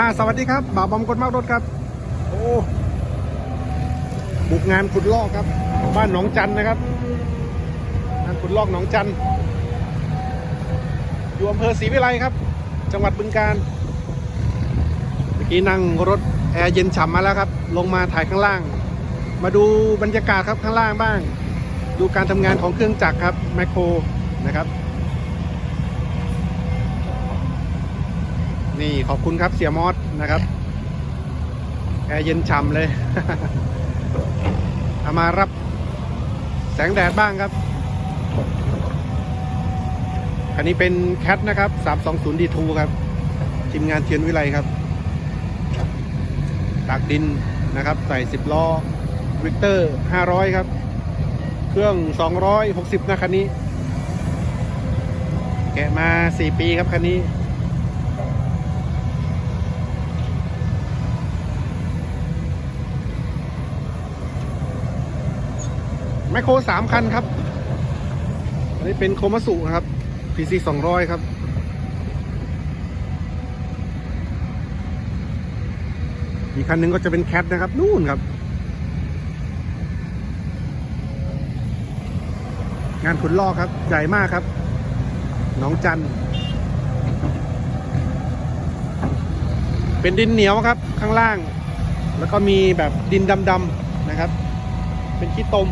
อ่าสวัสดีครับบ่าวบอมกดมากรถครับ โอ้บุกงานขุดลอกครับ บ้านหนองจันนะครับงานขุดลอกหนองจันอยู่อำเภอศรีวิไลครับ จังหวัดบึงกาฬเมื่อกี้นั่งรถแอร์เย็นฉ่ำมาแล้วครับ ลงมาถ่ายข้างล่าง มาดูบรรยากาศครับข้างล่างบ้าง ดูการทำงานของเครื่องจักรครับแมคโครนะครับ นี่ขอบคุณครับเสียมอสนะครับแอร์เย็นฉ่ำเลยเอามารับแสงแดดบ้างครับ คันนี้เป็นแคทนะครับ 320 D2 ครับทีมงานเทียนวิไลครับตากดินนะครับ ใส่ 10 ล้อวิกเตอร์ 500 ครับ เครื่อง 260 นะคันนี้ แกะมา 4 ปีครับคันนี้ คโครสามคันครับ อันนี้เป็นโคมาสุครับ PC 200ครับ อีกคันหนึ่งก็จะเป็นแคทนะครับ นู่นครับ งานขุดลอกครับ ใหญ่มากครับหนองจัน เป็นดินเหนียวครับข้างล่าง แล้วก็มีแบบดินดำๆนะครับ เป็นขี้ตม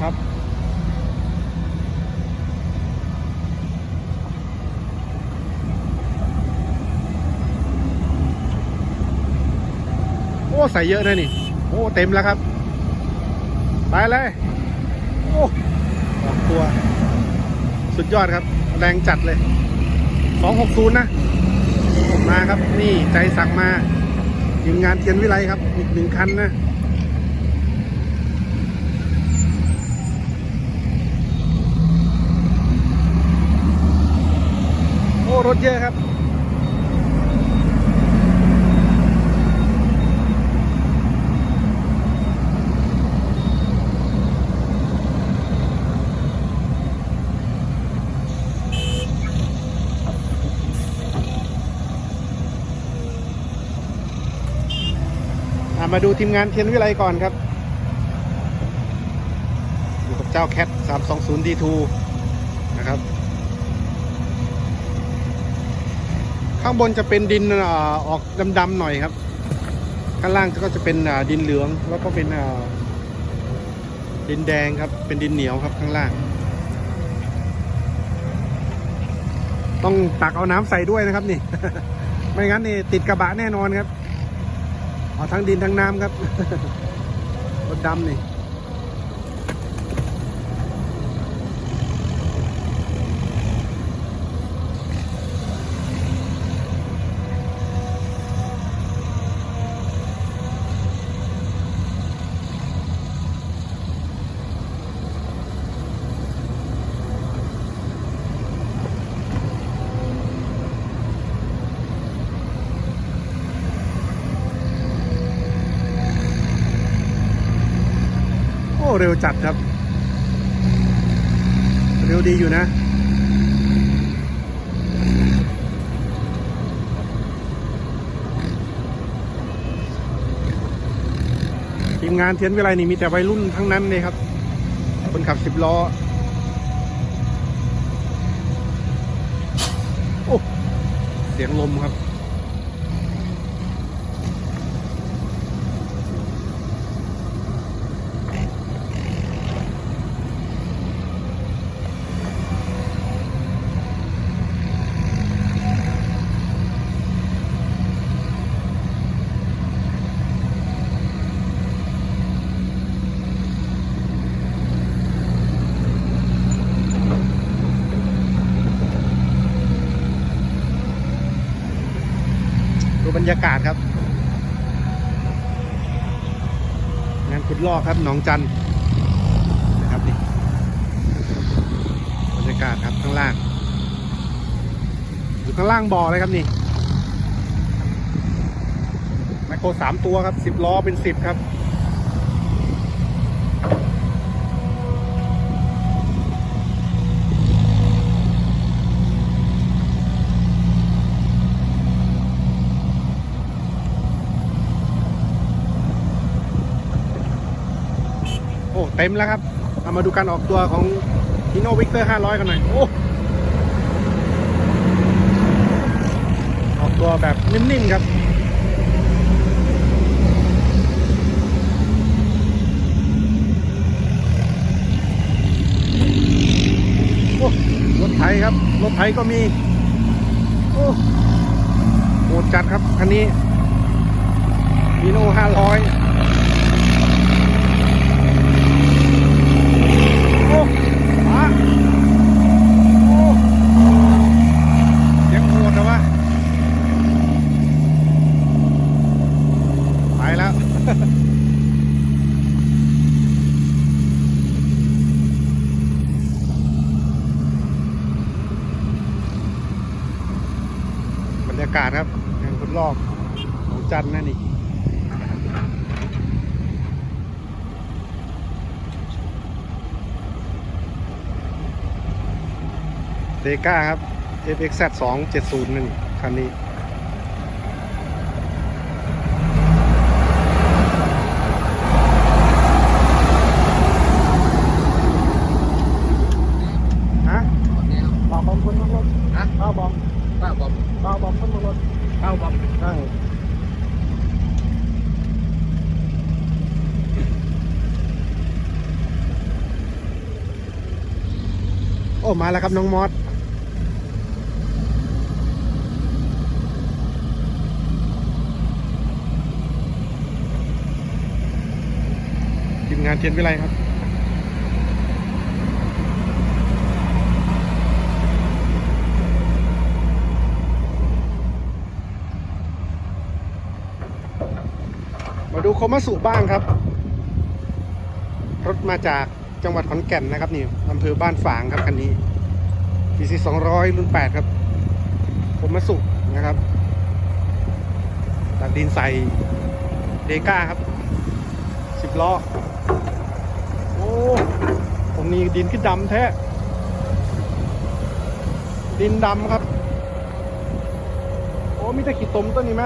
ครับ โอ้ใส่เยอะนะนี่ โอ้เต็มแล้วครับ ไปเลย โอ้ออกตัว สุดยอดครับ แรงจัดเลย 260 นะ มาครับ นี่ใจสั่งมาทีมงานเทียนวิไลครับ อีกหนึ่งคันนะ รถเยอะครับ มาดูทีมงานเทียนวิไลก่อนครับ อยู่กับเจ้าแคท320 D2 นะครับ ข้างบนจะเป็นดินอออกดำๆหน่อยครับ ข้างล่างก็จะเป็นดินเหลืองแล้วก็เป็นดินแดงครับ เป็นดินเหนียวครับข้างล่าง ต้องตักเอาน้ำใส่ด้วยนะครับนี่ ไม่งั้นนี่ติดกระบะแน่นอนครับ เอาทั้งดินทั้งน้ำครับรถดำนี่ เร็วจัดครับ เร็วดีอยู่นะ ทีมงานเทียนวิไลนี่มีแต่วัยรุ่นทั้งนั้นเลยครับ คนขับสิบล้อ โอ้ เสียงลมครับ รรยากาศครับ งานขุดลอกครับหนองจันนะครับนี่บรรยากาศครับข้างล่าง อยู่ข้างล่างบ่อเลยครับนี่ไมโครสามตัวครับสิบล้อเป็นสิบครับ เต็มแล้วครับ เอามาดูการออกตัวของฮีโนวิกเตอร์500 กันหน่อย โอ้ ออกตัวแบบนิ่มๆครับโอ้รถไถครับ รถไถก็มี โอ้โหดจัดครับ คันนี้ฮีโน500 โอ้มาโอ้ยังโหดนะวะไปแล้ว บรรยากาศครับยังทดลองของจันทร์นั่นนี่เดก้าครับ FXZ 270นั่นคันนี้ ฮะ เบาบอมคนมารถ ฮะเบาบอมป้าบอมเบาบอมคนมารถเข้าบอมใช่โอ้มาแล้วครับน้องมอสทีมงานเทียนวิไลครับ มาดูโคมาสุบ้างครับ รถมาจากจังหวัดขอนแก่นนะครับนี่อำเภอบ้านฝางครับคันนี้ PC 200 รุ่น 8 ครับผมมาสุนะครับตักดินใส่เดก้าครับ10ล้อ โอ้ตรงนี้ดินขึ้นดำแท้ ดินดำครับ โอ้มีต่ขีดตมต้นนี้ไหม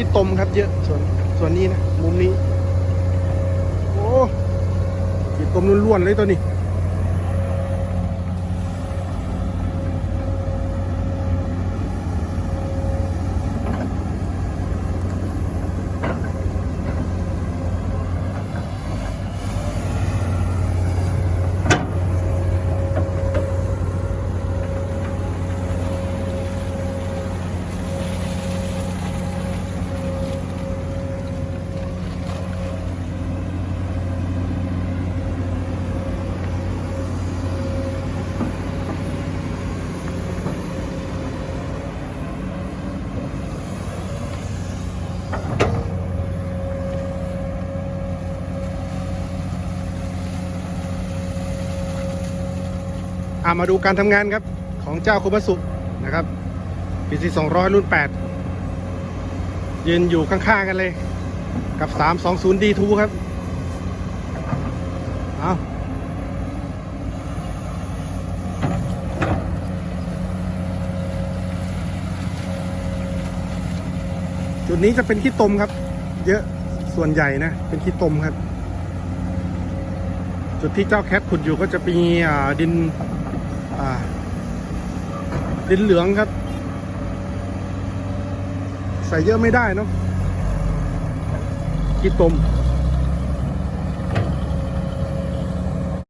ขี้ตมครับเยอะส่วนส่วนนี้นะมุมนี้ โอ้ขี้ตมล้วนๆเลยตัวนี้ามาดูการทำงานครับ ของเจ้าคุมสุนะครับ PC 200 รุ่น 8 ยืนอยู่ข้างๆกันเลยกับ 320 D2 ครับ เอาจุดนี้จะเป็นขี้ตมครับ เยอะส่วนใหญ่นะ เป็นขี้ตมครับ จุดที่เจ้าแคทขุดอยู่ก็จะมีดิน อ่า ดินเหลืองครับ ใส่เยอะไม่ได้เนาะขี้ตม